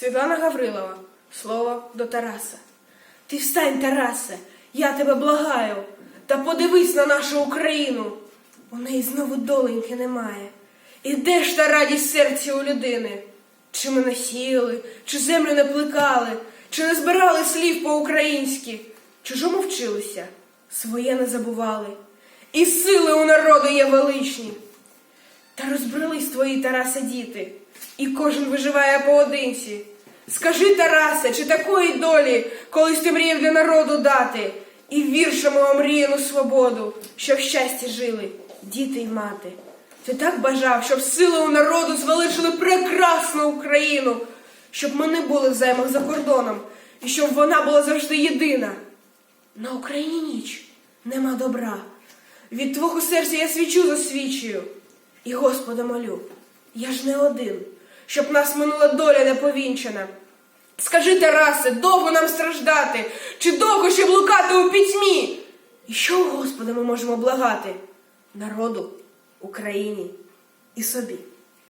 Світлана Гаврилова. Слово до Тараса. Ти встань, Тарасе, я тебе благаю, та подивись на нашу Україну. У неї знову доленьки немає. І де ж та радість серця у людини? Чи ми не сіяли, чи землю не плекали, чи не збирали слів по-українськи, чужому вчилися, своє не забували. І сили у народу є величні. Та розбрались твої, Тарасе, діти, і кожен виживає поодинці. Скажи, Тарасе, чи такої долі колись ти мріяв для народу дати, і віршами омріяну свободу, щоб в щасті жили діти й мати. Ти так бажав, щоб сили у народу звеличили прекрасну Україну, щоб ми не були в займах за кордоном, і щоб вона була завжди єдина. На Україні ніч нема добра. Від твого серця я свічу засвічую. І Господа молю, я ж не один, щоб нас минула доля неповінчена. Скажи, Тарасе, довго нам страждати, чи довго ще блукати у пітьмі? І що у Господа ми можемо благати? Народу, Україні і собі.